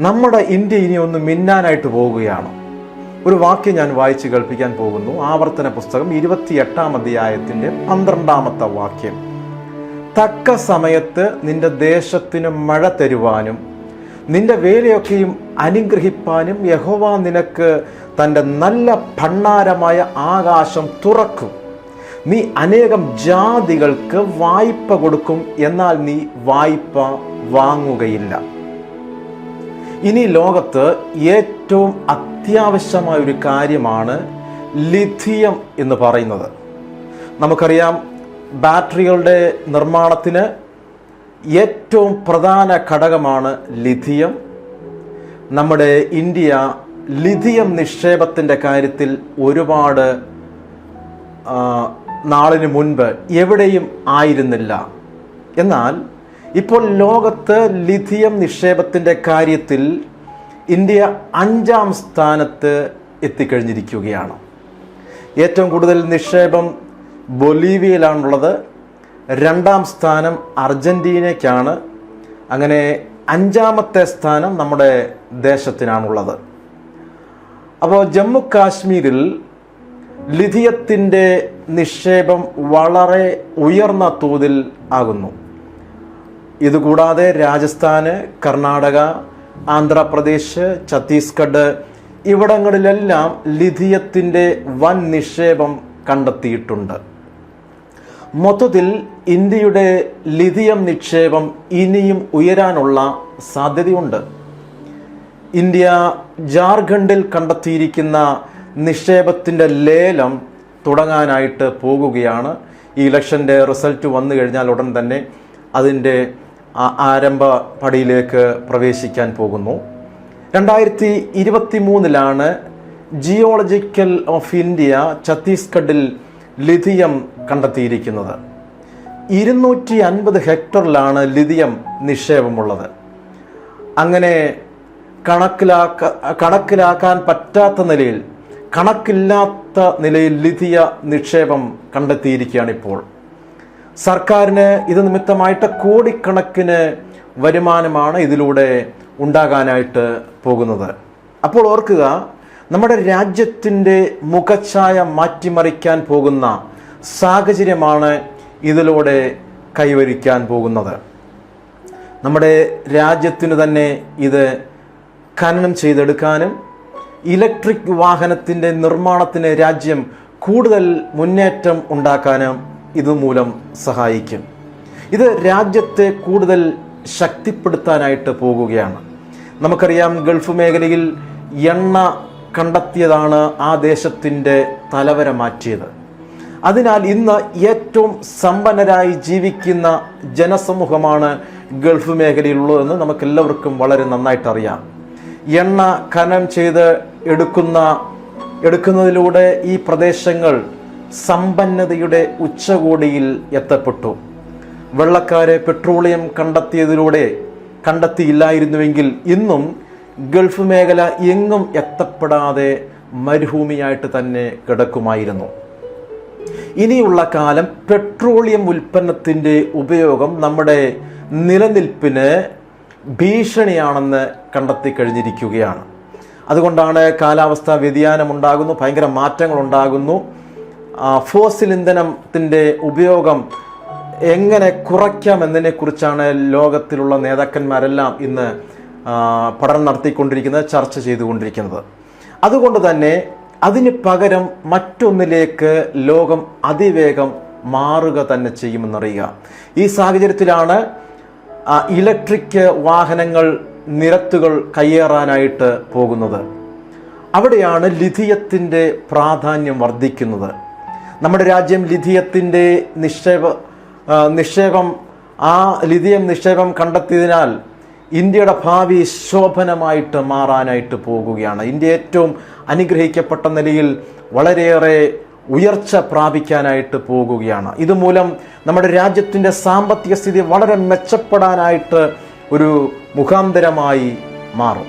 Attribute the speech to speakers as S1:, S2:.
S1: നമ്മുടെ ഇന്ത്യ ഇനി ഒന്ന് മിന്നാനായിട്ട് പോവുകയാണ്. ഒരു വാക്യം ഞാൻ വായിച്ച് കേൾപ്പിക്കാൻ പോകുന്നു. ആവർത്തന പുസ്തകം ഇരുപത്തിയെട്ടാം അധ്യായത്തിന്റെ പന്ത്രണ്ടാമത്തെ വാക്യം. തക്ക സമയത്ത് നിന്റെ ദേശത്തിന് മഴ തരുവാനും നിന്റെ വേലയൊക്കെയും അനുഗ്രഹിപ്പാനും യഹോവ നിനക്ക് തന്റെ നല്ല ഭണ്ണാരമായ ആകാശം തുറക്കും. നീ അനേകം ജാതികൾക്ക് വായ്പ കൊടുക്കും എന്നാൽ നീ വായ്പ വാങ്ങുകയില്ല. ഇനി ലോകത്ത് ഏറ്റവും അത്യാവശ്യമായ ഒരു കാര്യമാണ് ലിഥിയം എന്ന് പറയുന്നത്. നമുക്കറിയാം ബാറ്ററികളുടെ നിർമ്മാണത്തിന് ഏറ്റവും പ്രധാന ഘടകമാണ് ലിഥിയം. നമ്മുടെ ഇന്ത്യ ലിഥിയം നിക്ഷേപത്തിന്റെ കാര്യത്തിൽ ഒരുപാട് നാളിന് മുൻപ് എവിടെയും ആയിരുന്നില്ല. എന്നാൽ ഇപ്പോൾ ലോകത്ത് ലിഥിയം നിക്ഷേപത്തിന്റെ കാര്യത്തിൽ ഇന്ത്യ അഞ്ചാം സ്ഥാനത്ത് എത്തിക്കഴിഞ്ഞിരിക്കുകയാണ്. ഏറ്റവും കൂടുതൽ നിക്ഷേപം ബൊലീവിയയിലാണുള്ളത് രണ്ടാം സ്ഥാനം അർജന്റീനയ്ക്കാണ് അങ്ങനെ അഞ്ചാമത്തെ സ്ഥാനം നമ്മുടെ ദേശത്തിനാണുള്ളത്. അപ്പോൾ ജമ്മു കാശ്മീരിൽ ലിഥിയത്തിന്റെ നിക്ഷേപം വളരെ ഉയർന്ന തോതിൽ ആകുന്നു. ഇതുകൂടാതെ രാജസ്ഥാന് കർണാടക ആന്ധ്രാപ്രദേശ് ഛത്തീസ്ഗഡ് ഇവിടങ്ങളിലെല്ലാം ലിഥിയത്തിന്റെ വൻ നിക്ഷേപം കണ്ടെത്തിയിട്ടുണ്ട്. മൊത്തത്തിൽ ഇന്ത്യയുടെ ലിഥിയം നിക്ഷേപം ഇനിയും ഉയരാനുള്ള സാധ്യതയുണ്ട്. ഇന്ത്യ ജാർഖണ്ഡിൽ കണ്ടെത്തിയിരിക്കുന്ന നിക്ഷേപത്തിന്റെ ലേലം തുടങ്ങാനായിട്ട് പോകുകയാണ്. ഈ ഇലക്ഷന്റെ റിസൾട്ട് വന്നു കഴിഞ്ഞാൽ ഉടൻ തന്നെ അതിന്റെ ആരംഭ പടിയിലേക്ക് പ്രവേശിക്കാൻ പോകുന്നു. രണ്ടായിരത്തി ഇരുപത്തി മൂന്നിലാണ് ജിയോളജിക്കൽ ഓഫ് ഇന്ത്യ ഛത്തീസ്ഗഡിൽ ലിഥിയം കണ്ടെത്തിയിരിക്കുന്നത്. ഇരുന്നൂറ്റി അൻപത് ഹെക്ടറിലാണ് ലിഥിയം നിക്ഷേപമുള്ളത്. അങ്ങനെ കണക്കിലാക്ക കണക്കിലാക്കാൻ പറ്റാത്ത നിലയിൽ കണക്കില്ലാത്ത നിലയിൽ ലിഥിയ നിക്ഷേപം കണ്ടെത്തിയിരിക്കുകയാണ് ഇപ്പോൾ സർക്കാരിന് ഇത് നിമിത്തമായിട്ട് കോടിക്കണക്കിന് വരുമാനമാണ് ഇതിലൂടെ ഉണ്ടാകാനായിട്ട് പോകുന്നത്. അപ്പോൾ ഓർക്കുക നമ്മുടെ രാജ്യത്തിന്റെ മുഖച്ഛായ മാറ്റിമറിക്കാൻ പോകുന്ന സാഹചര്യമാണ് ഇതിലൂടെ കൈവരിക്കാൻ പോകുന്നത്. നമ്മുടെ രാജ്യത്തിന് തന്നെ ഇത് ഖനനം ചെയ്തെടുക്കാനും ഇലക്ട്രിക് വാഹനത്തിന്റെ നിർമ്മാണത്തിന് രാജ്യം കൂടുതൽ മുന്നേറ്റം ഉണ്ടാക്കാനും ഇതുമൂലം സഹായിക്കും. ഇത് രാജ്യത്തെ കൂടുതൽ ശക്തിപ്പെടുത്താനായിട്ട് പോകുകയാണ്. നമുക്കറിയാം ഗൾഫ് മേഖലയിൽ എണ്ണ കണ്ടെത്തിയതാണ് ആ ദേശത്തിന്റെ തലവര മാറ്റിയത്. അതിനാൽ ഇന്ന് ഏറ്റവും സമ്പന്നരായി ജീവിക്കുന്ന ജനസമൂഹമാണ് ഗൾഫ് മേഖലയിലുള്ളതെന്ന് നമുക്കെല്ലാവർക്കും വളരെ നന്നായിട്ട് അറിയാം. എണ്ണ ഖനനം ചെയ്ത് എടുക്കുന്ന എടുക്കുന്നതിലൂടെ ഈ പ്രദേശങ്ങൾ സമ്പന്നതയുടെ ഉച്ചകോടിയിൽ എത്തപ്പെട്ടു. വെള്ളക്കാരെ പെട്രോളിയം കണ്ടെത്തിയതിലൂടെ കണ്ടെത്തിയില്ലായിരുന്നുവെങ്കിൽ ഇന്നും ഗൾഫ് മേഖല എങ്ങും എത്തപ്പെടാതെ മരുഭൂമിയായിട്ട് തന്നെ കിടക്കുമായിരുന്നു. ഇനിയുള്ള കാലം പെട്രോളിയം ഉൽപ്പന്നത്തിന്റെ ഉപയോഗം നമ്മുടെ നിലനിൽപ്പിന് ഭീഷണിയാണെന്ന് കണ്ടെത്തി കഴിഞ്ഞിരിക്കുകയാണ്. അതുകൊണ്ടാണ് കാലാവസ്ഥാ വ്യതിയാനം ഉണ്ടാകുന്നു ഭയങ്കര മാറ്റങ്ങൾ ഉണ്ടാകുന്നു ഫോസിൽ ഇന്ധനത്തിന്റെ ഉപയോഗം എങ്ങനെ കുറയ്ക്കാം എന്നതിനെക്കുറിച്ചാണ് ലോകത്തിലുള്ള നേതാക്കന്മാരെല്ലാം ഇന്ന് പഠനം നടത്തിക്കൊണ്ടിരിക്കുന്നത് ചർച്ച ചെയ്തുകൊണ്ടിരിക്കുന്നത്. അതുകൊണ്ട് തന്നെ അതിന് പകരം മറ്റൊന്നിലേക്ക് ലോകം അതിവേഗം മാറുക തന്നെ ചെയ്യുമെന്നറിയുക. ഈ സാഹചര്യത്തിലാണ് ഇലക്ട്രിക് വാഹനങ്ങൾ നിരത്തുകൾ കയ്യേറാനായിട്ട് പോകുന്നത്. അവിടെയാണ് ലിഥിയത്തിന്റെ പ്രാധാന്യം വർദ്ധിക്കുന്നത്. നമ്മുടെ രാജ്യം ലിഥിയത്തിന്റെ നിക്ഷേപ നിക്ഷേപം ആ ലിഥിയം നിക്ഷേപം കണ്ടെത്തിയതിനാൽ ഇന്ത്യയുടെ ഭാവി ശോഭനമായിട്ട് മാറാനായിട്ട് പോകുകയാണ്. ഇന്ത്യ ഏറ്റവും അനുഗ്രഹിക്കപ്പെട്ട നിലയിൽ വളരെയേറെ ഉയർച്ച പ്രാപിക്കാനായിട്ട് പോകുകയാണ്. ഇതുമൂലം നമ്മുടെ രാജ്യത്തിന്റെ സാമ്പത്തിക സ്ഥിതി വളരെ മെച്ചപ്പെടാനായിട്ട് ഒരു മുഖാന്തരമായി മാറും.